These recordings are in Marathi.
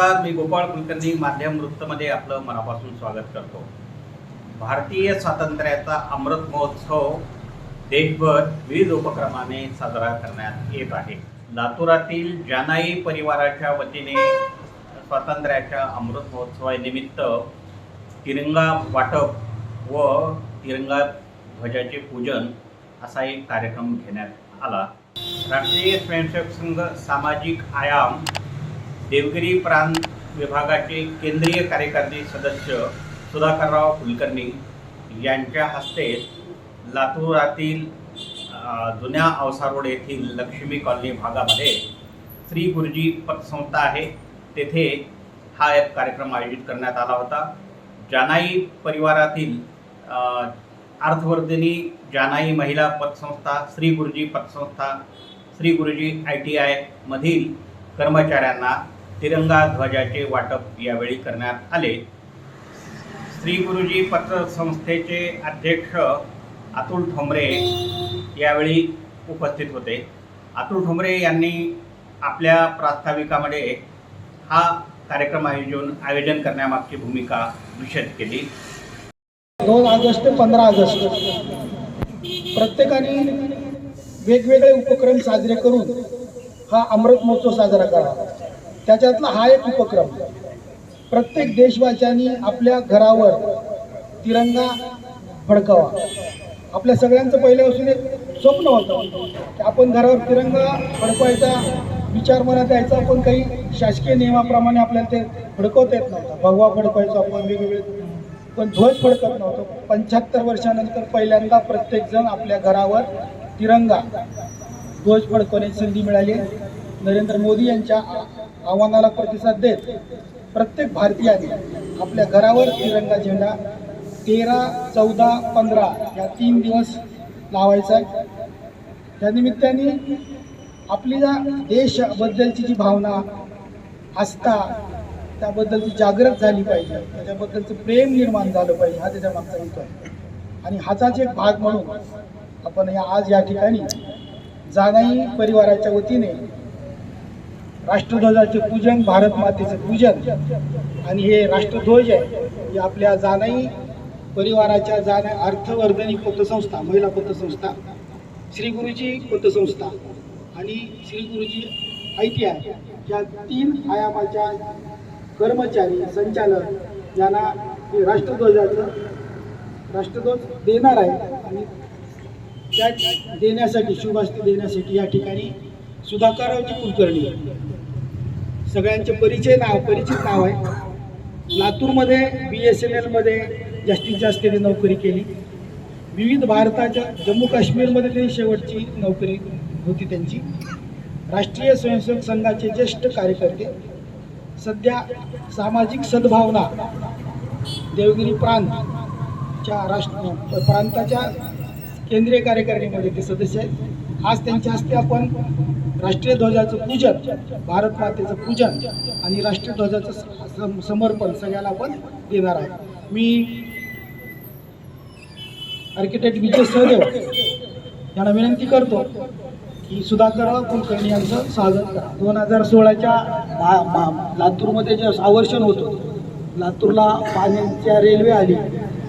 गोपाळ कुलकर्णी माध्यम वृत्तमध्ये आपलं मनापासून स्वागत करतो. भारतीय स्वातंत्र्याचा अमृत महोत्सव देशभर विविध उपक्रमाने साजरा करण्यात येत आहे. लातूरातील जानाई परिवाराच्या वतीने स्वातंत्र्याच्या अमृत महोत्सवानिमित्त तिरंगा वाटप व तिरंगा ध्वजाचे पूजन असा एक कार्यक्रम घेण्यात आला. राष्ट्रीय स्वयंसेवक संघ सामाजिक आयाम देवगिरी प्रांत विभागाचे केंद्रीय कार्यकारी सदस्य सुधाकरराव कुलकर्णी यांच्या हस्ते लातूरातील जुन्या अवसारोड रोड येथील लक्ष्मी कॉलनी भागामध्ये श्री गुरुजी पतसंस्था आहे. तेथे हा एक कार्यक्रम आयोजित करण्यात आला होता. जानाई परिवारातील अर्थवर्धिनी जानाई महिला पतसंस्था श्री गुरुजी पतसंस्था श्री गुरुजी आय टी आयमधील कर्मचाऱ्यांना तिरंगा ध्वजाचे वाटप यावेळी करण्यात आले. श्री गुरुजी पत्रसंस्थेचे अध्यक्ष अतुल ठोंबरे यावेळी उपस्थित होते. अतुल ठोंबरे यांनी आपल्या प्रास्ताविकामध्ये हा कार्यक्रम आयोजन आयोजन करण्यामागची भूमिका विशद केली. दोन ऑगस्ट ते पंधरा ऑगस्ट प्रत्येकाने वेगवेगळे उपक्रम साजरे करून हा अमृत महोत्सव साजरा करावा. त्याच्यातला हा एक उपक्रम. प्रत्येक देशवासियांनी आपल्या घरावर तिरंगा फडकावा. आपल्या सगळ्यांचं पहिल्यापासून एक स्वप्न होतं की आपण घरावर तिरंगा फडकवायचा विचार मनात यायचा. पण काही शासकीय नियमाप्रमाणे आपल्याला ते फडकवता येत नव्हतं. भगवा फडकवायचो आपण वेगवेगळे. पण ध्वज फडकत नव्हतो. पंच्याहत्तर वर्षानंतर पहिल्यांदा प्रत्येकजण आपल्या घरावर तिरंगा. ध्वज फडकवण्याची संधी मिळाली. नरेंद्र मोदी यांच्या आव्हानाला प्रतिसाद देत प्रत्येक भारतीयाने आपल्या घरावर तिरंगा झेंडा तेरा चौदा पंधरा या तीन दिवस लावायचा आहे. त्या निमित्ताने आपली ज्या देशाबद्दलची जी भावना आस्था त्याबद्दलची जागृत झाली पाहिजे. त्याच्याबद्दलचं प्रेम निर्माण झालं पाहिजे. हा त्याच्या मागचा हेतू आहे. आणि हाचाच एक भाग म्हणून आपण या आज या ठिकाणी जानाई परिवाराच्या वतीने राष्ट्रध्वजाचे पूजन भारत मातेचं पूजन. आणि हे राष्ट्रध्वज आहे हे आपल्या जानाई परिवाराच्या जाण्या अर्थवर्धनी पतसंस्था महिला पतसंस्था श्री गुरुजी पतसंस्था आणि Shri Guruji I T I या तीन आयामाच्या कर्मचारी संचालक यांना हे राष्ट्रध्वजाचं राष्ट्रध्वज देणार आहे. आणि त्या देण्यासाठी शुभास्ती देण्यासाठी या ठिकाणी सुधाकररावजी कुलकर्णी सगळ्यांचे परिचय नाव परिचित नाव आहे. लातूरमध्ये बी एस एन एलमध्ये जास्तीत जास्त त्यांनी नोकरी केली. विविध भारताच्या जम्मू काश्मीरमध्ये त्यांनी शेवटची नोकरी होती त्यांची. राष्ट्रीय स्वयंसेवक संघाचे ज्येष्ठ कार्यकर्ते. सध्या सामाजिक सद्भावना देवगिरी प्रांतच्या राष्ट्र प्रांताच्या केंद्रीय कार्यकारिणीमध्ये ते सदस्य आहेत. आज त्यांच्या हस्ते आपण राष्ट्रीय ध्वजाचं पूजन भारत मातेचं पूजन आणि राष्ट्रीय ध्वजाचं स- सम- समर्पण सगळ्याला आपण देणार आहे मी आर्किटेक्ट विजय सहदेव यांना विनंती करतो की सुधाकरराव कुलकर्णी यांचं स्वागत करा. दोन हजार सोळाच्या लातूरमध्ये जे आवर्षण होतं लातूरला पाण्याच्या रेल्वे आली.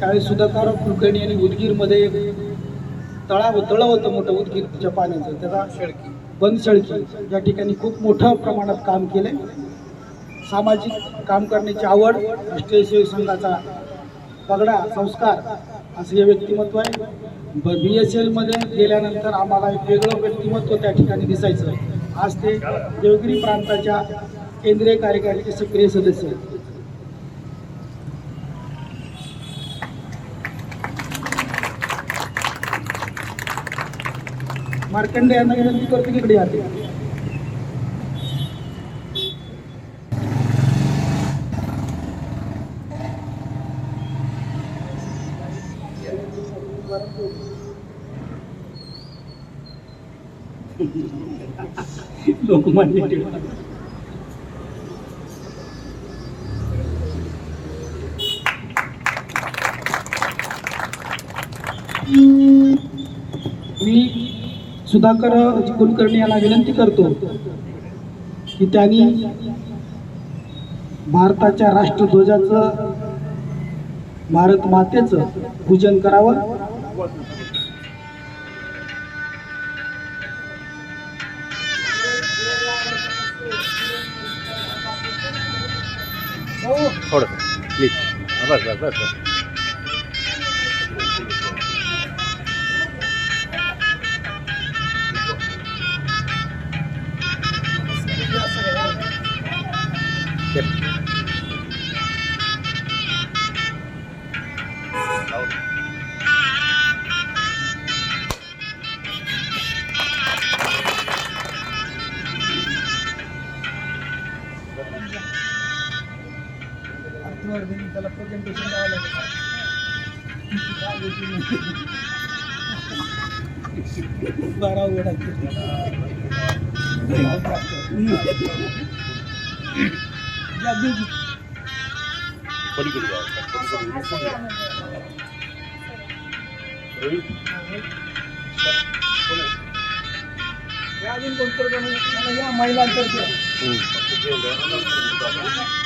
त्यावेळी सुधाकरराव कुलकर्णी यांनी उदगीरमध्ये तळाव तळं होतं मोठं उदगीरच्या पाण्याचं त्याचा शेळकी बंद शेळकी या ठिकाणी खूप मोठ्या प्रमाणात काम केले सामाजिक काम करण्याची आवड राष्ट्रीय सेवक संघाचा पगडा संस्कार असं हे व्यक्तिमत्व आहे. ब बी एस एलमध्ये गेल्यानंतर आम्हाला एक वेगळं व्यक्तिमत्व त्या ठिकाणी दिसायचं आज ते देवगिरी प्रांताच्या केंद्रीय कार्यकारिणीचे सक्रिय सदस्य आहेत. मार्कंडे यांना विनंती करतो की इकडे लोकमान्य टिळक मी सुधाकर कुलकर्णी यांना विनंती करतो की त्यांनी भारताच्या राष्ट्रध्वजाचं भारत मातेचं पूजन करावं. थोडं प्लीज बस बस बस. बस त्याला प्रेझेंटेशन द्यावं लागेल बारा उघड अजून कोणतं या महिलांतर्फे महिला पदाधिकारी.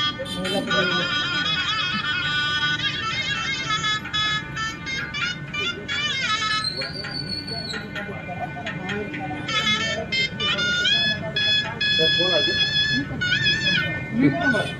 Hello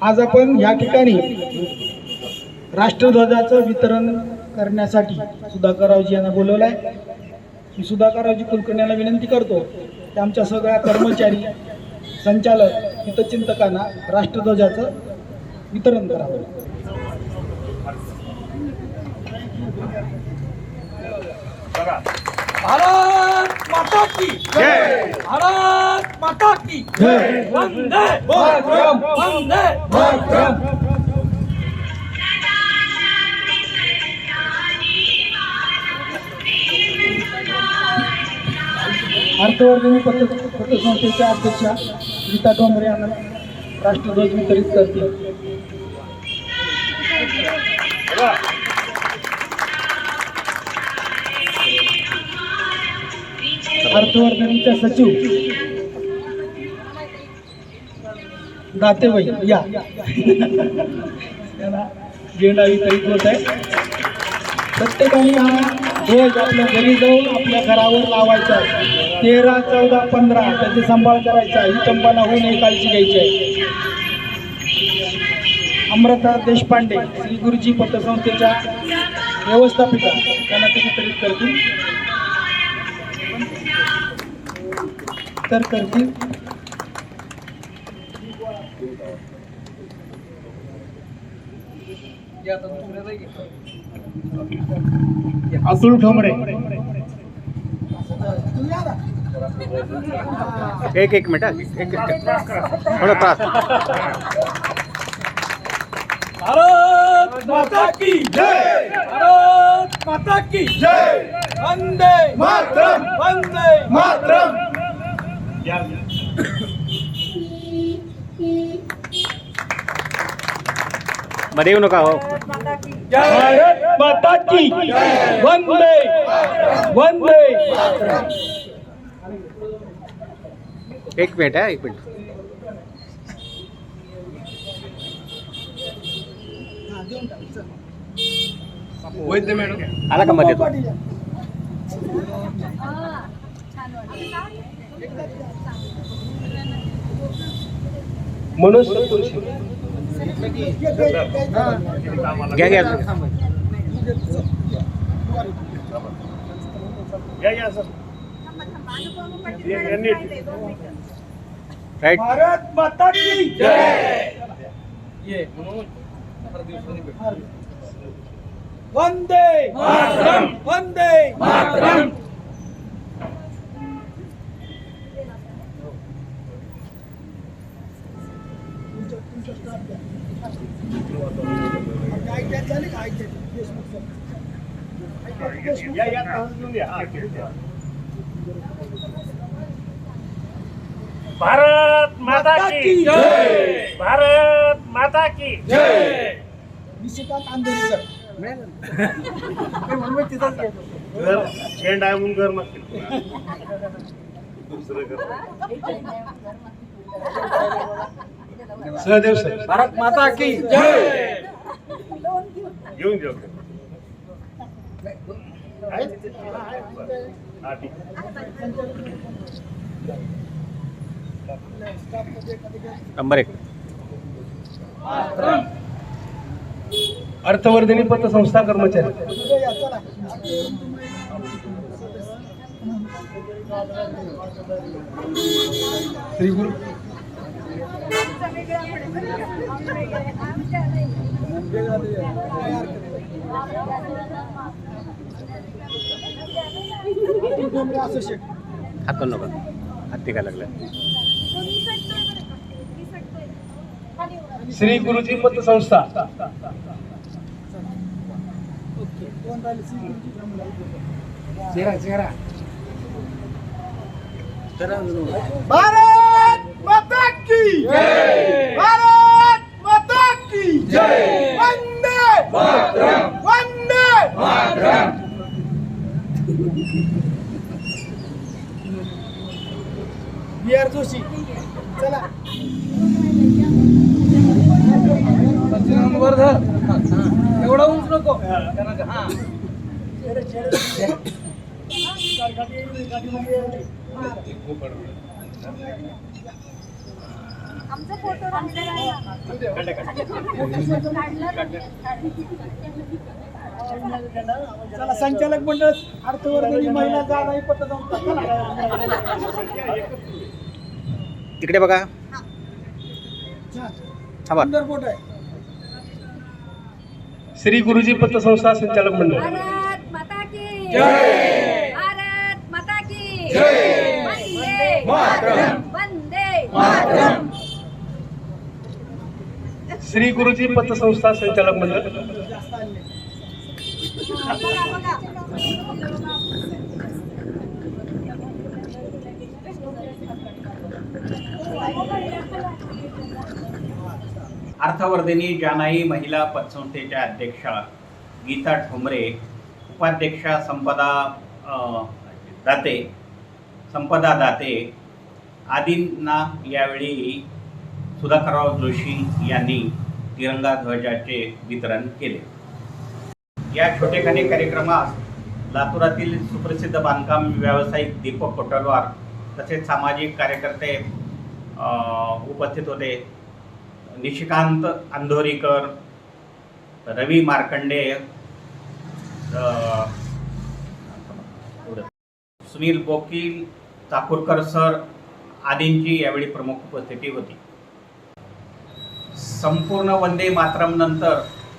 आज आपण या ठिकाणी राष्ट्रध्वजाचं वितरण करण्यासाठी सुधाकररावजी यांना बोलवलं आहे. मी सुधाकररावजी कुलकर्णी यांना विनंती करतो की आमच्या सगळ्या कर्मचारी संचालक हितचिंतकांना राष्ट्रध्वजाचं वितरण करावं भारत! माता की। जय। भारत माता की। जय। वंदे मातरम. वंदे अर्थवर्धिनी पत्र पत्रसंस्थेच्या अध्यक्षा गीता डोंबरे यांना राष्ट्रध्वज वितरित करतील अर्थवर्धनीच्या सचिव. दातेबाई या. त्यांना झेंडा वितरित होत आहे. प्रत्येकाने हा ध्वज आपल्या घरी जाऊन आपल्या घरावर लावायचा आहे. तेरा चौदा पंधरा त्याची सांभाळ करायचा ही कंपना होऊ नये काळजी घ्यायची आहे. अमृता देशपांडे श्री गुरुजी पतसंस्थेच्या व्यवस्थापिका. त्यांना ते वितरित करतील? तर करतील अतुल ठोंबरे एक एक मिनिट. एक एक थोडं त्रास भारत माता की जय। भारत माता की जय। वंदे मातरम। वंदे। मातरम। मध्ये येऊ नका हो. जय भारत माता की। वंदे। वंदे। एक मिनिट हा एक मिनिट. आला का मध्ये तो? मनोज घ्या घ्या. राईट भारत माता की जय! ये वंदे मातरम! वंदे मातरम! भारत माता की जय। भारत माता की जय। निशिकांत घर झेंडा आहे म्हणून घर नसतील दुसरं घर. सहदेव सर. भारत माता की जय. घेऊन घेऊ आहेत? हा, ठीक. नंबर एक. अर्थवर्धिनी पतसंस्था कर्मचारी. श्री गुरु हात नका. हात टिका लागला. श्री गुरुजी पतसंस्था भारत माता की जय। भारत माता की जय। वंदे मातरम। बी आर जोशी चला. वर धर एवढा उंच नको. आमचा फोटो चला संचालक मंडळ अर्थवर्धिनी महिला जाणारी तिकडे बघा. थांबा सुंदर फोटो आहे. श्री गुरुजी पतसंस्था संचालक मंडळ. भारत माता की जय. भारत माता की जय. वंदे मातरम. वंदे मातरम. श्री गुरुजी पतसंस्था संचालक मंडळ. अर्थवर्धिनी जानाई महिला पतसंस्थेच्या अध्यक्षा गीता ठोंबरे उपाध्यक्षा संपदा दाते संपदा दाते आदींना यावेळी सुधाकरराव जोशी यांनी तिरंगा ध्वजाचे वितरण केले. या छोटेखानी कार्यक्रमात लातूरातील सुप्रसिद्ध बांधकाम व्यावसायिक दीपक कोटलवार तसेच सामाजिक कार्यकर्ते उपस्थित होते. निशिकांत अंधोरीकर रवी मार्कंडे सुनील बोकील चाकूरकर सर आदींची यावेळी प्रमुख उपस्थिती होती. संपूर्ण वंदे मातरम नंतर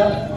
Oh,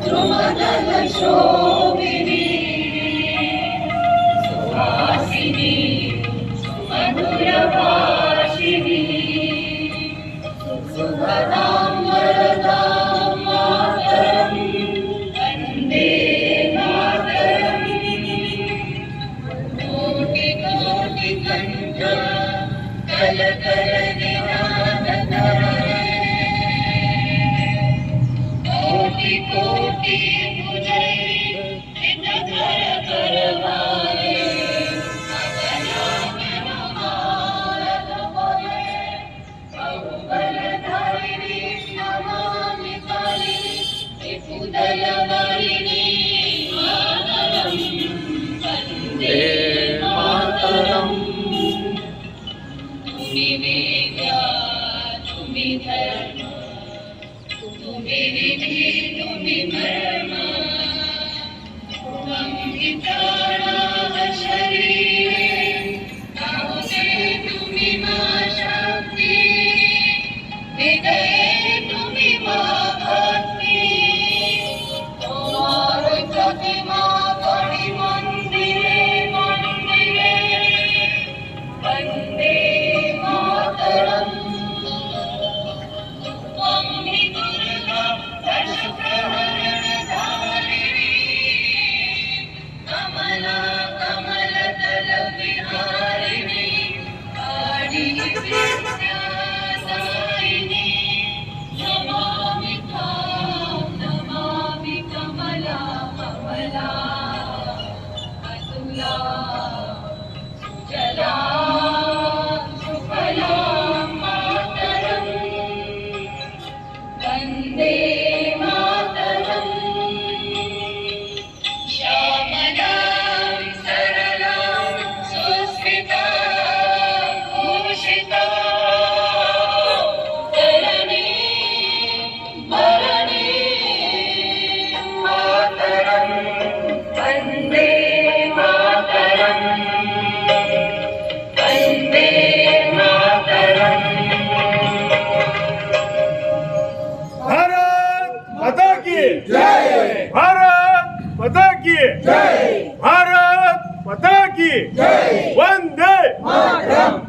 भारत पता की जय भारत पता की जय वंदे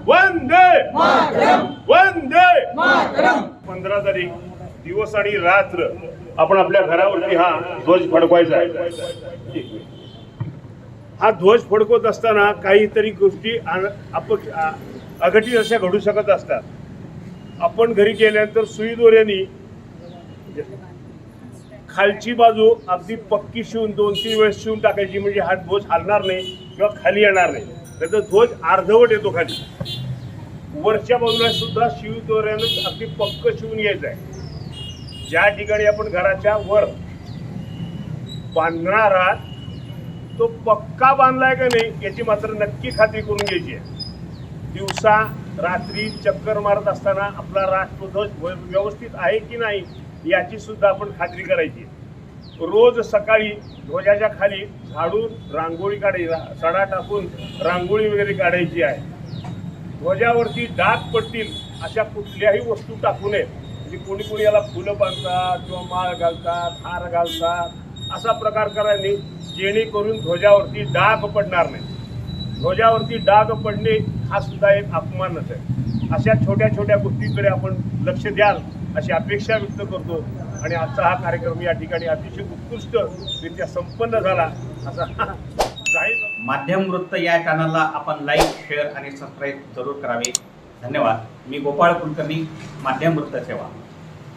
वंदे वंदे पंधरा तारीख दिवस आणि रात्र आपण आपल्या घरावरती हा ध्वज फडकवायचा आहे हा ध्वज फडकवत असताना काहीतरी गोष्टी अघटित अशा घडू शकत असतात. आपण घरी गेल्यानंतर सुई दोऱ्यानी खालची बाजू अगदी पक्की शिवून दोन तीन वेळेस शिवून टाकायची म्हणजे हा ध्वज हलणार नाही किंवा खाली येणार नाही. त्याचा ध्वज अर्धवट येतो खाली. वरच्या बाजूला सुद्धा शिवदोऱ्यानं अगदी पक्क शिवून यायचं आहे. ज्या ठिकाणी आपण घराच्या वर बांधणार आहात तो पक्का बांधलाय का नाही याची मात्र नक्की खात्री करून घ्यायची आहे. दिवसा रात्री चक्कर मारत असताना आपला राष्ट्रध्वज व्यवस्थित आहे की नाही याची सुद्धा आपण खात्री करायची. रोज सकाळी ध्वजाच्या खाली झाडून रांगोळी काढायची सडा टाकून रांगोळी वगैरे काढायची आहे. ध्वजावरती डाग पडतील अशा कुठल्याही वस्तू टाकू नये म्हणजे कोणी कोणी याला फुलं बांधतात किंवा माळ घालतात हार घालतात असा प्रकार करायला जेणेकरून ध्वजावरती डाग पडणार नाही. ध्वजावरती डाग पडणे हा सुद्धा एक अपमानच आहे. अशा छोट्या छोट्या गोष्टीकडे आपण लक्ष द्याल. अशी अपेक्षा व्यक्त करतो. आणि आजचा हा कार्यक्रम या ठिकाणी अतिशय उत्कृष्ट रित्या संपन्न झाला असा जाहीर माध्यम वृत्त या चॅनलला आपण लाईक शेअर आणि सबस्क्राईब जरूर करावे. धन्यवाद. मी गोपाळ कुलकर्णी माध्यम वृत्त सेवा.